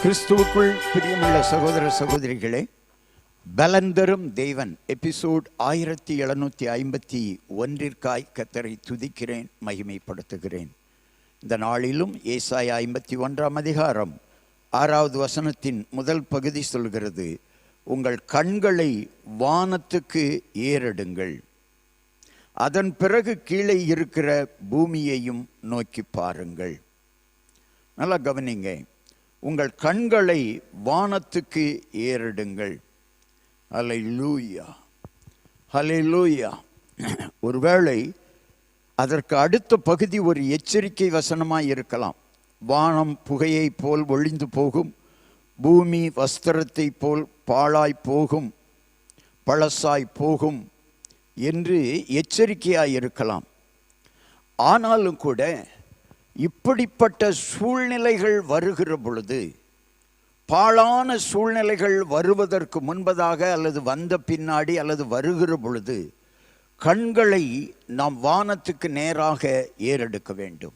கிறிஸ்துவுக்குள் பிரியமுள்ள சகோதர சகோதரிகளே பலந்தரும் தேவன் எபிசோட் ஆயிரத்தி எழுநூற்றி ஐம்பத்தி ஒன்றிற்காய் கத்தரை துதிக்கிறேன் மகிமைப்படுத்துகிறேன். இந்த நாளிலும் ஏசாய ஐம்பத்தி ஒன்றாம் அதிகாரம் ஆறாவது வசனத்தின் முதல் பகுதி சொல்கிறது உங்கள் கண்களை வானத்துக்கு ஏறெடுங்கள். அதன் பிறகு கீழே இருக்கிற பூமியையும் நோக்கி பாருங்கள். நல்லா கவனிங்க. உங்கள் கண்களை வானத்துக்கு ஏறிடுங்கள். ஹலை லூயா ஹலை லூயா ஒருவேளை அதற்கு அடுத்த பகுதி ஒரு எச்சரிக்கை வசனமாக இருக்கலாம். வானம் புகையைப் போல் ஒளிந்து போகும். பூமி வஸ்திரத்தை போல் பாழாய் போகும். பழசாய் போகும் என்று எச்சரிக்கையாக இருக்கலாம். ஆனாலும் கூட இப்படிப்பட்ட சூழ்நிலைகள் வருகிற பொழுது பாழான சூழ்நிலைகள் வருவதற்கு முன்பதாக அல்லது வந்த பின்னாடி அல்லது வருகிற பொழுது கண்களை நாம் வானத்துக்கு நேராக ஏறெடுக்க வேண்டும்.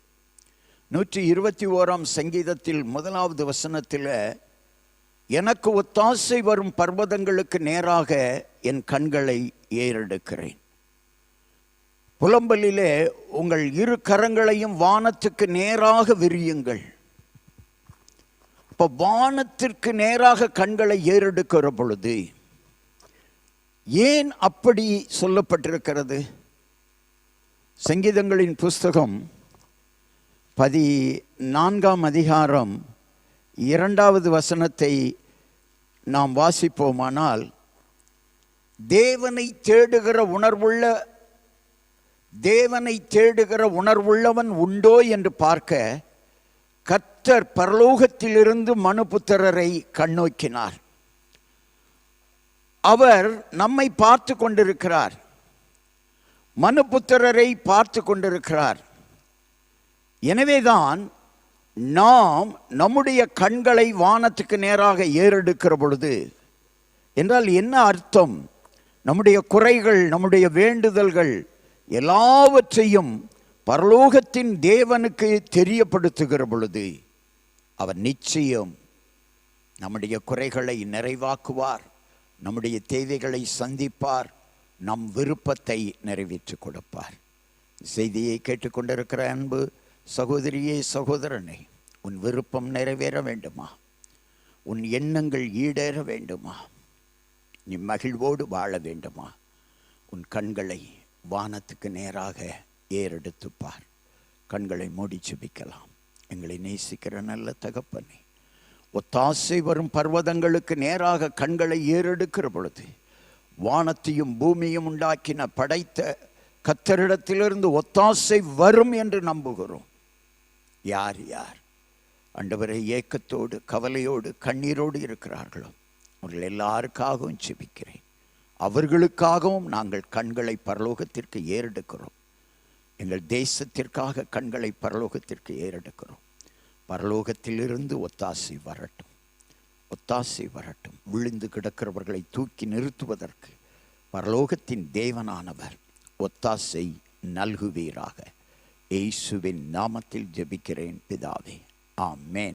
நூற்றி இருபத்தி ஓராம் சங்கீதத்தில் முதலாவது வசனத்தில் எனக்கு ஒத்தாசை வரும் பர்வதங்களுக்கு நேராக என் கண்களை ஏறெடுக்கிறேன். புலம்பலிலே உங்கள் இரு கரங்களையும் வானத்துக்கு நேராக விரியுங்கள். இப்போ வானத்திற்கு நேராக கண்களை ஏறெடுக்கிற பொழுது ஏன் அப்படி சொல்லப்பட்டிருக்கிறது? சங்கீதங்களின் புஸ்தகம் பதி நான்காம் அதிகாரம் இரண்டாவது வசனத்தை நாம் வாசிப்போமானால் தேவனை தேடுகிற உணர்வுள்ள தேவனை தேடுகிற உணர்வுள்ளவன் உண்டோ என்று பார்க்க கத்தர் பரலோகத்திலிருந்து மனுபுத்திரரை கண்ணோக்கினார். அவர் நம்மை பார்த்து கொண்டிருக்கிறார். மனுபுத்திரரை பார்த்து கொண்டிருக்கிறார். எனவேதான் நாம் நம்முடைய கண்களை வானத்துக்கு நேராக ஏறெடுக்கிற பொழுது என்றால் என்ன அர்த்தம்? நம்முடைய குறைகள் நம்முடைய வேண்டுதல்கள் எல்லாவற்றையும் பரலோகத்தின் தேவனுக்கு தெரியப்படுத்துகிற பொழுது அவர் நிச்சயம் நம்முடைய குறைகளை நிறைவாக்குவார் நம்முடைய தேவைகளை சந்திப்பார் நம் விருப்பத்தை நிறைவேற்றி கொடுப்பார். செய்தியை கேட்டுக்கொண்டிருக்கிற அன்பு சகோதரியே சகோதரனே உன் விருப்பம் நிறைவேற வேண்டுமா? உன் எண்ணங்கள் ஈடேற வேண்டுமா? நீ மகிழ்வோடு வாழ வேண்டுமா? உன் கண்களை வானத்துக்கு நேராக ஏறெடுத்து பார் கண்களை மூடி சுபிக்கலாம். எங்களை நேசிக்கிற நல்ல தகப்பனே ஒத்தாசை வரும் பர்வதங்களுக்கு நேராக கண்களை ஏறெடுக்கிற பொழுது வானத்தையும் பூமியும் உண்டாக்கின படைத்த கத்தரிடத்திலிருந்து ஒத்தாசை வரும் என்று நம்புகிறோம். யார் யார்? அண்டவரை ஏக்கத்தோடு கவலையோடு கண்ணீரோடு இருக்கிறார்களோ? அவர்கள் எல்லாருக்காகவும் செபிக்கிறேன் அவர்களுக்காகவும் நாங்கள் கண்களை பரலோகத்திற்கு ஏறெடுக்கிறோம். எங்கள் தேசத்திற்காக கண்களை பரலோகத்திற்கு ஏறெடுக்கிறோம். பரலோகத்திலிருந்து ஒத்தாசை வரட்டும். ஒத்தாசை வரட்டும். விழுந்து கிடக்கிறவர்களை தூக்கி நிறுத்துவதற்கு பரலோகத்தின் தேவனானவர் ஒத்தாசை நல்குவீராக. இயேசுவின் நாமத்தில் ஜெபிக்கிறேன் பிதாவே. ஆமேன்.